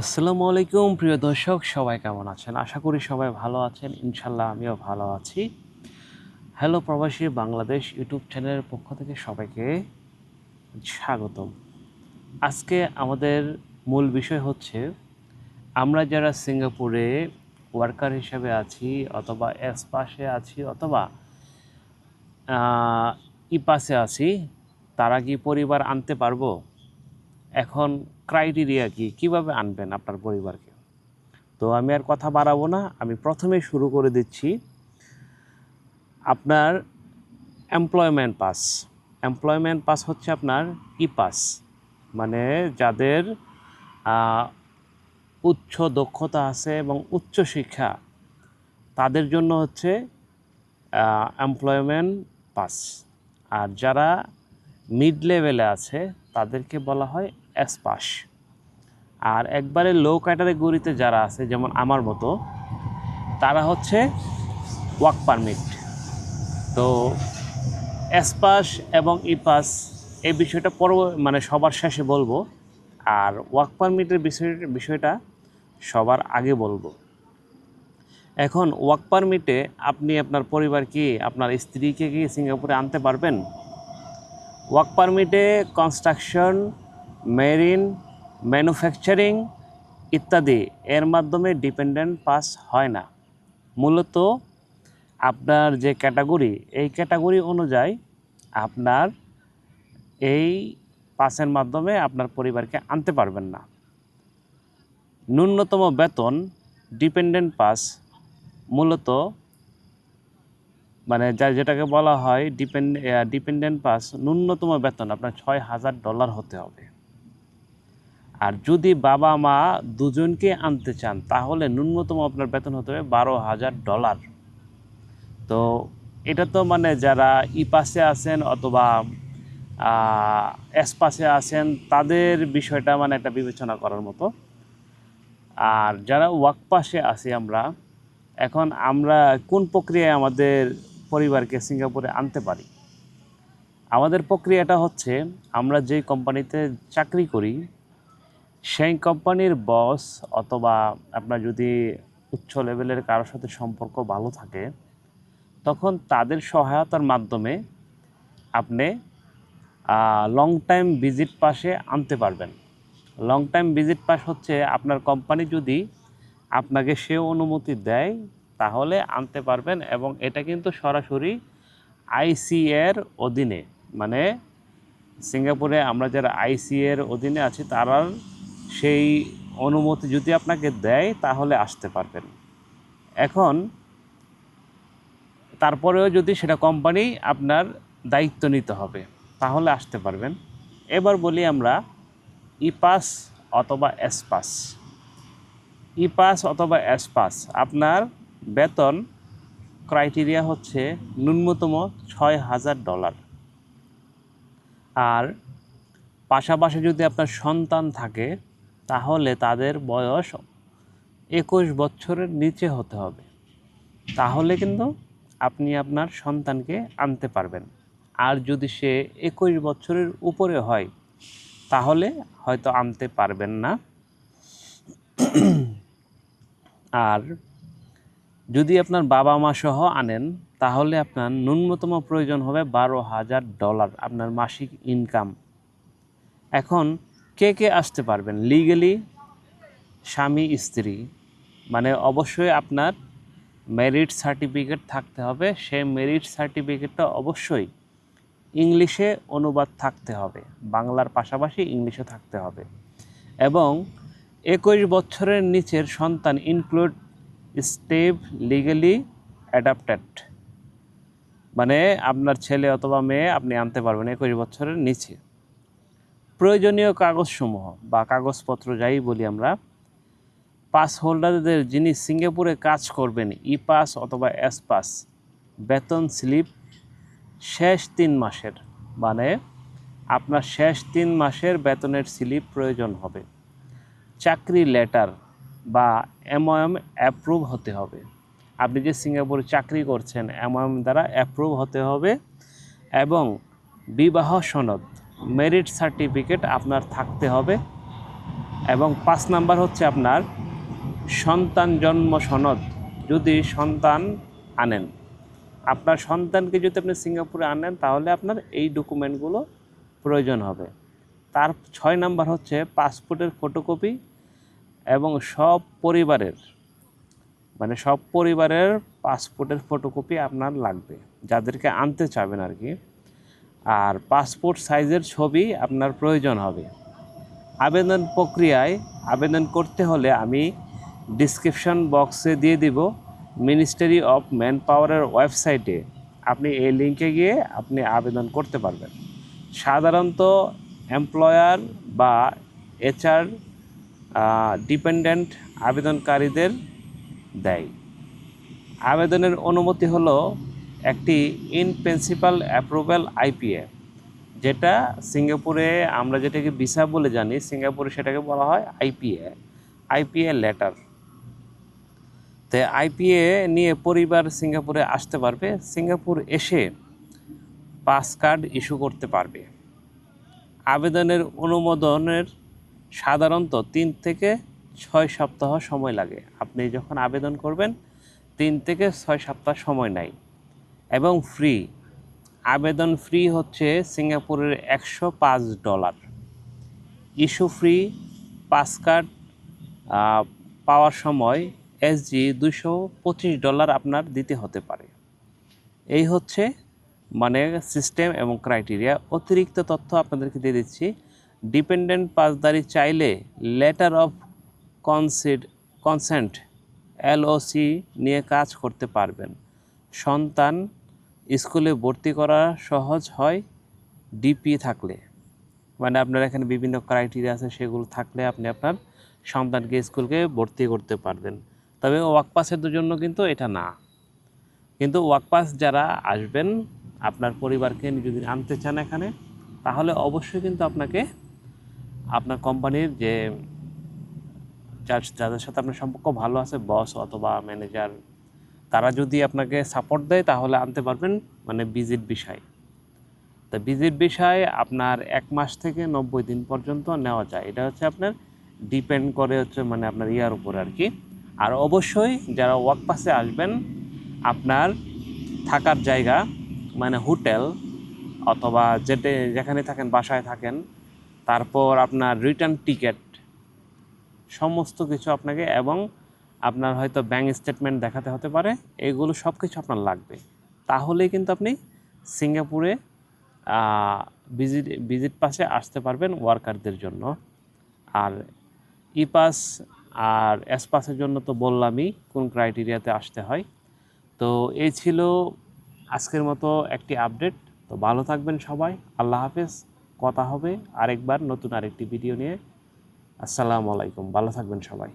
আসসালামু আলাইকুম, প্রিয় দর্শক, সবাই কেমন আছেন? আশা করি সবাই ভালো আছেন। ইনশাল্লাহ আমিও ভালো আছি। হ্যালো প্রবাসী বাংলাদেশ ইউটিউব চ্যানেলের পক্ষ থেকে সবাইকে স্বাগতম। আজকে আমাদের মূল বিষয় হচ্ছে, আমরা যারা সিঙ্গাপুরে ওয়ার্কার হিসেবে আছি অথবা এস পাশে আছি অথবা ই পাশে আছি, তারা কি পরিবার আনতে পারব? এখন ক্রাইটেরিয়া কি? কীভাবে আনবেন আপনার পরিবারকে? তো আমি আর কথা বাড়াবো না। আমি প্রথমে শুরু করে দিচ্ছি। আপনার এমপ্লয়মেন্ট পাস এমপ্লয়মেন্ট পাস হচ্ছে আপনার ই পাস মানে যাদের উচ্চ দক্ষতা আছে এবং উচ্চ শিক্ষা, তাদের জন্য হচ্ছে এমপ্লয়মেন্ট পাস আর যারা মিড লেভেলে আছে, তাদেরকে বলা হয় এস পাস আর একবারে লো ক্যাটাগরিতে যারা আছে, যেমন আমার মতো, তারা হচ্ছে ওয়ার্ক পারমিট তো এস পাস এবং ই পাস এই বিষয়টা পরব মানে সবার শেষে বলব। আর ওয়ার্ক পারমিটের বিষয়, বিষয়টা সবার আগে বলব। এখন ওয়ার্ক পারমিটে আপনি আপনার পরিবার কি, আপনার স্ত্রীকে কি সিঙ্গাপুরে আনতে পারবেন? ওয়ার্ক পারমিটে কনস্ট্রাকশন মেরিন, ম্যানুফ্যাকচারিং ইত্যাদি এর মাধ্যমে ডিপেন্ডেন্ট পাস হয় না। মূলত আপনার যে ক্যাটাগরি, এই ক্যাটাগরি অনুযায়ী আপনার এই পাসের মাধ্যমে আপনার পরিবারকে আনতে পারবেন না। ন্যূনতম বেতন, ডিপেন্ডেন্ট পাস, মূলত মানে যা যেটাকে বলা হয় ডিপেন্ড ডিপেন্ডেন্ট পাস, ন্যূনতম বেতন আপনার ছয় হাজার ডলার হতে হবে। আর যদি বাবা মা দুজনকে আনতে চান, তাহলে ন্যূনতম আপনার বেতন হতে হবে বারো হাজার ডলার। তো এটা তো মানে যারা ই পাশে আছেন অথবা এস পাশে আছেন, তাদের বিষয়টা মানে একটা বিবেচনা করার মতো। আর যারা ওয়াক পাশে আছি আমরা, এখন আমরা কোন প্রক্রিয়ায় আমাদের পরিবারকে সিঙ্গাপুরে আনতে পারি? আমাদের প্রক্রিয়াটা হচ্ছে, আমরা যেই কোম্পানিতে চাকরি করি সেই কোম্পানির বস অথবা আপনার যদি উচ্চ লেভেলের কারোর সাথে সম্পর্ক ভালো থাকে, তখন তাদের সহায়তার মাধ্যমে আপনি লং টাইম ভিজিট পাসে আনতে পারবেন। লং টাইম ভিজিট পাস হচ্ছে আপনার কোম্পানি যদি আপনাকে সে অনুমতি দেয়, তাহলে আনতে পারবেন এবং এটা কিন্তু সরাসরি আইসি এর অধীনে মানে সিঙ্গাপুরে আমরা যারা আইসি এর অধীনে আছি তারা সেই অনুমতি যদি আপনাকে দেয়, তাহলে আসতে পারবেন। এখন, তারপরেও যদি সেটা কোম্পানি আপনার দায়িত্ব নিতে হবে, তাহলে আসতে পারবেন। এবার বলি আমরা ই পাস অথবা এস পাস ই পাস অথবা এস পাস আপনার বেতন ক্রাইটেরিয়া হচ্ছে ন্যূনতম ছয় হাজার ডলার। আর পাশাপাশি যদি আপনার সন্তান থাকে তাহলে তাদের বয়স একুশ বছরের নিচে হতে হবে। তাহলে কিন্তু আপনি আপনার সন্তানকে আনতে পারবেন। আর যদি সে একুশ বছরের উপরে হয়, তাহলে হয়তো আনতে পারবেন না। আর যদি আপনার বাবা মা সহ আনেন, তাহলে আপনার ন্যূনতম প্রয়োজন হবে বারো হাজার ডলার আপনার মাসিক ইনকাম এখন কে কে আসতে পারবেন? লিগেলি স্বামী, স্ত্রী। মানে অবশ্যই আপনার মেরিট সার্টিফিকেট থাকতে হবে। সে মেরিট সার্টিফিকেটটা অবশ্যই ইংলিশে অনুবাদ থাকতে হবে। বাংলার পাশাপাশি ইংলিশে থাকতে হবে। এবং একুশ বছরের নিচের সন্তান ইনক্লুড স্টেপ লিগালি অ্যাডাপ্টেড মানে আপনার ছেলে অথবা মেয়ে আপনি আনতে পারবেন একুশ বছরের নিচে। প্রয়োজনীয় কাগজসমূহ বা কাগজপত্র যাই বলি আমরা, পাস হোল্ডারদের যিনি সিঙ্গাপুরে কাজ করবেন ই পাস অথবা এস পাস বেতন স্লিপ শেষ তিন মাসের মানে আপনার শেষ তিন মাসের বেতনের স্লিপ প্রয়োজন হবে। চাকরি লেটার বা এমওএম অ্যাপ্রুভ হতে হবে। আপনি যে সিঙ্গাপুরে চাকরি করছেন, এমওএম দ্বারা অ্যাপ্রুভ হতে হবে এবং বিবাহ সনদ মেরিট সার্টিফিকেট আপনার থাকতে হবে। এবং পাঁচ নাম্বার হচ্ছে আপনার সন্তান জন্ম সনদ। যদি সন্তান আনেন, আপনার সন্তানকে যদি আপনি সিঙ্গাপুরে আনেন, তাহলে আপনার এই ডকুমেন্টগুলো প্রয়োজন হবে। তার ছয় নাম্বার হচ্ছে পাসপোর্টের ফটোকপি এবং সব পরিবারের মানে সব পরিবারের পাসপোর্টের ফটোকপি আপনার লাগবে। যাদেরকে আনতে চাবেন আর কি আর পাসপোর্ট সাইজের ছবি আপনার প্রয়োজন হবে। আবেদন প্রক্রিয়ায় আবেদন করতে হলে আমি ডিসক্রিপশন বক্সে দিয়ে দিব মিনিস্ট্রি অফ ম্যান পাওয়ারের ওয়েবসাইটে আপনি এই লিঙ্কে গিয়ে আপনি আবেদন করতে পারবেন। সাধারণত এমপ্লয়ার বা এইচআর ডিপেন্ডেন্ট আবেদনকারীদের দেয়। আবেদনের অনুমতি হলো একটি ইন প্রিন্সিপাল অ্যাপ্রুভাল আইপিএ যেটা সিঙ্গাপুরে আমরা যেটাকে ভিসা বলে জানি, সিঙ্গাপুরে সেটাকে বলা হয় আইপিএ আইপিএ লেটার তো আইপিএ নিয়ে পরিবার সিঙ্গাপুরে আসতে পারবে, সিঙ্গাপুর এসে পাস কার্ড ইস্যু করতে পারবে। আবেদনের অনুমোদনের সাধারণত তিন থেকে ছয় সপ্তাহ সময় লাগে। আপনি যখন আবেদন করবেন, তিন থেকে ছয় সপ্তাহ সময় নেয় এবং ফ্রি আবেদন ফ্রি হচ্ছে সিঙ্গাপুরের একশো পাঁচ dollar issue free pass card পাওয়ার সময় এসজি দুশো পঁচিশ ডলার আপনার দিতে হতে পারে। এই হচ্ছে মানে সিস্টেম এবং ক্রাইটেরিয়া অতিরিক্ত তথ্য আপনাদেরকে দিয়ে দিচ্ছি। ডিপেন্ডেন্ট পাসদারি চাইলে লেটার অফ কনসিড কনসেন্ট এলওসি নিয়ে কাজ করতে পারবেন। সন্তান স্কুলে ভর্তি করা সহজ হয় ডিপি থাকলে। মানে আপনার এখানে বিভিন্ন ক্রাইটেরিয়া আছে, সেগুলো থাকলে আপনি আপনার সন্তানকে স্কুলকে ভর্তি করতে পারবেন। তবে ওয়াক পাসের জন্য কিন্তু এটা না। কিন্তু ওয়াক পাস যারা আসবেন, আপনার পরিবারকে যদি আনতে চান এখানে, তাহলে অবশ্যই কিন্তু আপনাকে আপনার কোম্পানির যে, যার, যাদের সাথে আপনার সম্পর্ক ভালো আছে বস অথবা ম্যানেজার তারা যদি আপনাকে সাপোর্ট দেয়, তাহলে আনতে পারবেন মানে ভিজিট বিষয়। তো ভিজিট বিষয় আপনার এক মাস থেকে নব্বই দিন পর্যন্ত নেওয়া যায়। এটা হচ্ছে আপনার ডিপেন্ড করে হচ্ছে মানে আপনার ইয়ার উপর আর কি। আর অবশ্যই যারা ওয়ার্ক পাসে আসবেন, আপনার থাকার জায়গা মানে হোটেল অথবা যেতে যেখানে থাকেন, বাসায় থাকেন, তারপর আপনার রিটার্ন টিকিট সমস্ত কিছু আপনাকে এবং আপনার হয়তো ব্যাংক স্টেটমেন্ট দেখাতে হতে পারে, এগুলো সব কিছু আপনার লাগবে। তাহলেই কিন্তু আপনি সিঙ্গাপুরে ভিজিট ভিজিট পাসে আসতে পারবেন ওয়ার্কারদের জন্য। আর ই পাস আর এস পাসের জন্য তো বললামই কোন ক্রাইটেরিয়াতে আসতে হয়। তো এই ছিল আজকের মতো একটি আপডেট তো ভালো থাকবেন সবাই, আল্লাহ হাফেজ। কথা হবে আরেকবার নতুন আরেকটি ভিডিও নিয়ে। আসসালামু আলাইকুম, ভালো থাকবেন সবাই।